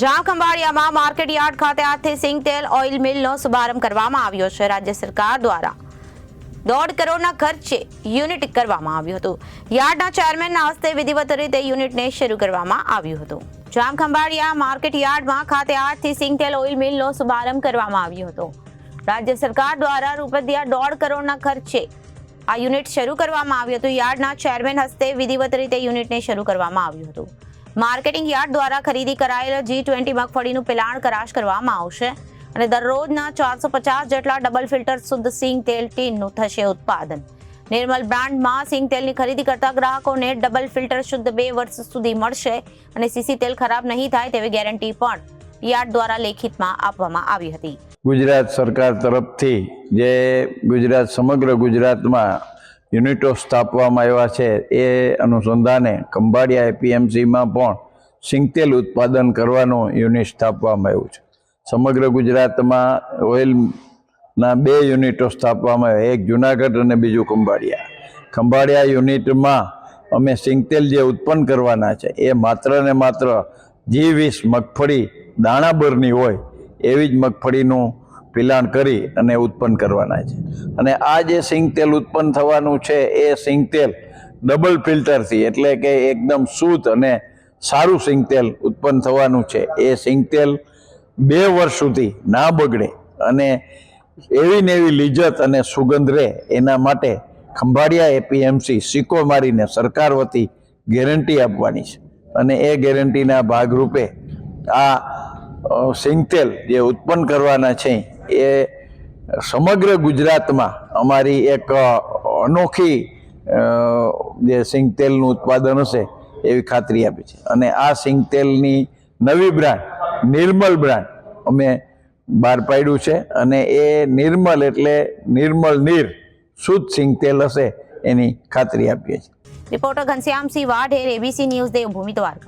જામ ખંભાળિયામાં market yard ખાતે આજથી સિંગ તેલ ઓઇલ મિલનો શુભારંભ કરવામાં આવ્યો છે. રાજ્ય સરકાર દ્વારા દોઢ કરોડના ખર્ચે યુનિટ કરવામાં આવ્યું હતું. યાર્ડના ચેરમેનના હસ્તે વિધિવત રીતે યુનિટને શરૂ કરવામાં આવ્યું હતું. જામ ખંભાળિયા માર્કેટ યાર્ડમાં ખાતે આજથી સિંગ તેલ ઓઇલ મિલનો શુભારંભ કરવામાં આવ્યો હતો. રાજ્ય સરકાર દ્વારા રૂપિયા દોઢ કરોડના ખર્ચે આ યુનિટ શરૂ કરવામાં આવ્યું હતું. યાર્ડના ચેરમેન હસ્તે વિધિવત રીતે યુનિટને શરૂ કરવામાં આવ્યું હતું. માર્કેટિંગ યાર્ડ દ્વારા ખરીદી કરાયેલ જી ટ્વેન્ટી મગફળીનું પિલાણ કરાશ કરવામાં આવશે અને દરરોજના ચારસો પચાસ જેટલા ડબલ ફિલ્ટર શુદ્ધ સિંગ તેલ ટીનનું થશે ઉત્પાદન. નિર્મલ બ્રાન્ડમાં સિંગ તેલની ખરીદી કરતા ગ્રાહકોને ડબલ ફિલ્ટર શુદ્ધ બે વર્ષ સુધી મળશે અને સીસી તેલ ખરાબ નહીં થાય તેવી ગેરંટી પણ યાર્ડ દ્વારા લેખિતમાં આપવામાં આવી હતી. ગુજરાત સરકાર તરફથી જે ગુજરાત સમગ્ર ગુજરાતમાં યુનિટો સ્થાપવામાં આવ્યા છે. એ અનુસંધાને ખંભાળિયા એપીએમસીમાં પણ સિંગતેલ ઉત્પાદન કરવાનું યુનિટ સ્થાપવામાં આવ્યું છે. સમગ્ર ગુજરાતમાં ઓઇલના બે યુનિટો સ્થાપવામાં આવ્યા, એક જુનાગઢ અને બીજું ખંભાળિયા. ખંભાળિયા યુનિટમાં અમે સિંગતેલ જે ઉત્પન્ન કરવાના છે, એ માત્ર ને માત્ર જી વીસ મગફળી દાણાબરની હોય, એવી જ મગફળીનું પિલાણ કરી અને ઉત્પન્ન કરવાના છે. અને આ જે સિંગતેલ ઉત્પન્ન થવાનું છે, એ સિંગતેલ ડબલ ફિલ્ટરથી એટલે કે એકદમ શુદ્ધ અને સારું સિંગતેલ ઉત્પન્ન થવાનું છે. એ સિંગતેલ બે વર્ષ સુધી ના બગડે અને એવી ને એવી લિજ્જત અને સુગંધ રહે એના માટે ખંભાળિયા એપીએમસી સિક્કો મારીને સરકાર વતી ગેરંટી આપવાની છે. અને એ ગેરંટીના ભાગરૂપે આ સિંગતેલ જે ઉત્પન્ન કરવાના છે, એ સમગ્ર ગુજરાતમાં અમારી એક અનોખી જે સિંગતેલનું ઉત્પાદન હશે એવી ખાતરી આપી છે. અને આ સિંગતેલની નવી બ્રાન્ડ, નિર્મલ બ્રાન્ડ અમે બહાર પાડ્યું છે અને એ નિર્મલ એટલે નિર્મલ નીર શુદ્ધ સિંગતેલ હશે એની ખાતરી આપીએ છીએ. Reporter Ghanshyamsinh Vadher ABC news Devbhoomi Dwarka.